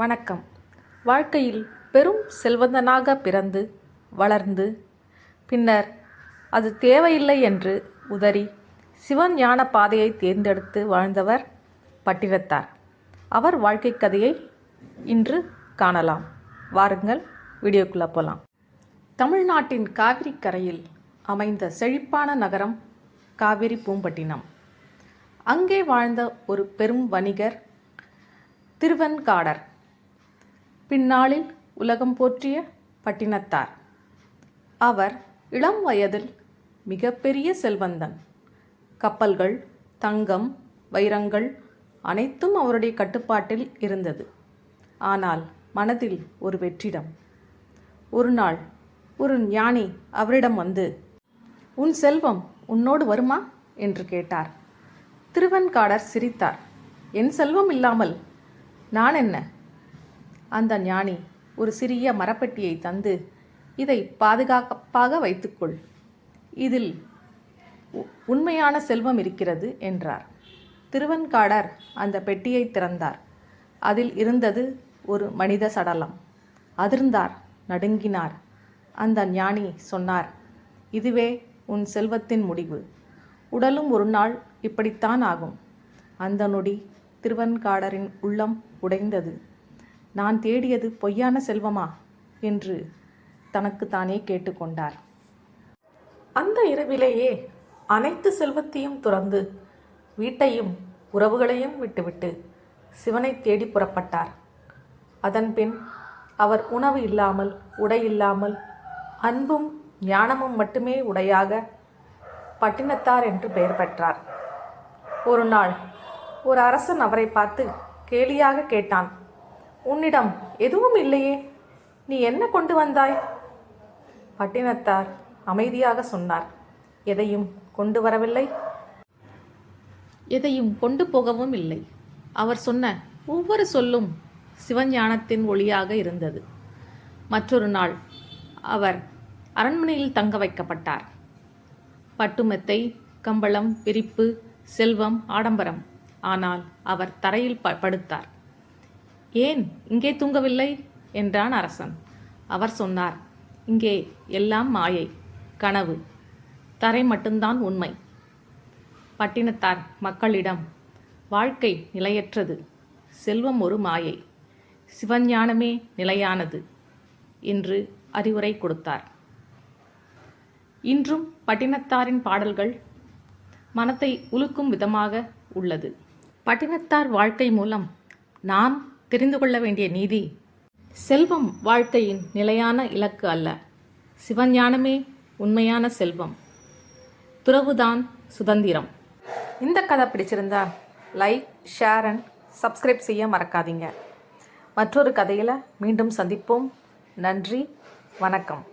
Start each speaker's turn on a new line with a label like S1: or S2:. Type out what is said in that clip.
S1: வணக்கம். வாழ்க்கையில் பெரும் செல்வந்தனாக பிறந்து வளர்ந்து பின்னர் அது தேவையில்லை என்று உதறி சிவஞான பாதையை தேர்ந்தெடுத்து வாழ்ந்தவர் பட்டினத்தார். அவர் வாழ்க்கை கதையை இன்று காணலாம். வாருங்கள் வீடியோக்குள்ளே போகலாம். தமிழ்நாட்டின் காவிரி கரையில் அமைந்த செழிப்பான நகரம் காவிரி பூம்பட்டினம். அங்கே வாழ்ந்த ஒரு பெரும் வணிகர் திருவெண்காடர் பின்னாளில் உலகம் போற்றிய பட்டினத்தார். அவர் இளம் வயதில் மிகப்பெரிய செல்வந்தன். கப்பல்கள் தங்கம் வைரங்கள் அனைத்தும் அவருடைய கட்டுப்பாட்டில் இருந்தது. ஆனால் மனதில் ஒரு வெற்றிடம். ஒரு நாள் ஒரு ஞானி அவரிடம் வந்து உன் செல்வம் உன்னோடு வருமா? என்று கேட்டார். திருவெண்காடர் சிரித்தார். என் செல்வம் இல்லாமல் நான் என்ன? அந்த ஞானி ஒரு சிறிய மரப்பெட்டியை தந்து இதை பாதுகாப்பாக வைத்துக்கொள். இதில் உ- உண்மையான செல்வம் இருக்கிறது என்றார். திருவெண்காடர் அந்த பெட்டியை திறந்தார். அதில் இருந்தது ஒரு மனித சடலம். அதிர்ந்தார் நடுங்கினார். அந்த ஞானி சொன்னார் இதுவே உன் செல்வத்தின் முடிவு. உடலும் ஒரு நாள் இப்படித்தான் ஆகும் அந்த நொடி திருவெண்காடரின் உள்ளம் உடைந்தது. நான் தேடியது பொய்யான செல்வமா? என்று தனக்குத்தானே கேட்டுக்கொண்டார். அந்த இரவிலேயே அனைத்து செல்வத்தையும் துறந்து வீட்டையும் உறவுகளையும் விட்டுவிட்டு சிவனை தேடி புறப்பட்டார். அதன்பின் அவர் உணவு இல்லாமல் உடை இல்லாமல் அன்பும் ஞானமும் மட்டுமே உடையாக பட்டினத்தார் என்று பெயர் பெற்றார். ஒரு நாள் ஒரு அரசன் அவரை பார்த்து கேலியாக கேட்டான். உன்னிடம் எதுவும் இல்லையே. நீ என்ன கொண்டு வந்தாய்? பட்டினத்தார் அமைதியாக சொன்னார். எதையும் கொண்டு வரவில்லை. எதையும் கொண்டு போகவும் இல்லை. அவர் சொன்ன ஒவ்வொரு சொல்லும் சிவஞானத்தின் ஒளியாக இருந்தது. மற்றொரு நாள் அவர் அரண்மனையில் தங்க வைக்கப்பட்டார். பட்டுமெத்தை கம்பளம் விரிப்பு செல்வம் ஆடம்பரம். ஆனால் அவர் தரையில் ப படுத்தார். ஏன் இங்கே தூங்கவில்லை? என்றான் அரசன். அவர் சொன்னார் இங்கே எல்லாம் மாயை கனவு. தரை மட்டும்தான் உண்மை. பட்டினத்தார் மக்களிடம் வாழ்க்கை நிலையற்றது. செல்வம் ஒரு மாயை. சிவஞானமே நிலையானது. என்று அறிவுரை கொடுத்தார். இன்றும் பட்டினத்தாரின் பாடல்கள் மனத்தை உலுக்கும் விதமாக உள்ளது. பட்டினத்தார் வாழ்க்கை மூலம் நாம் தெரிந்து கொள்ள வேண்டிய நீதி. செல்வம் வாழ்க்கையின் நிலையான இலக்கு அல்ல. சிவஞானமே உண்மையான செல்வம். துறவுதான் சுதந்திரம். இந்த கதை பிடிச்சிருந்தா லைக் ஷேர் அண்ட் சப்ஸ்கிரைப் செய்ய மறக்காதீங்க. மற்றொரு கதையில் மீண்டும் சந்திப்போம். நன்றி வணக்கம்.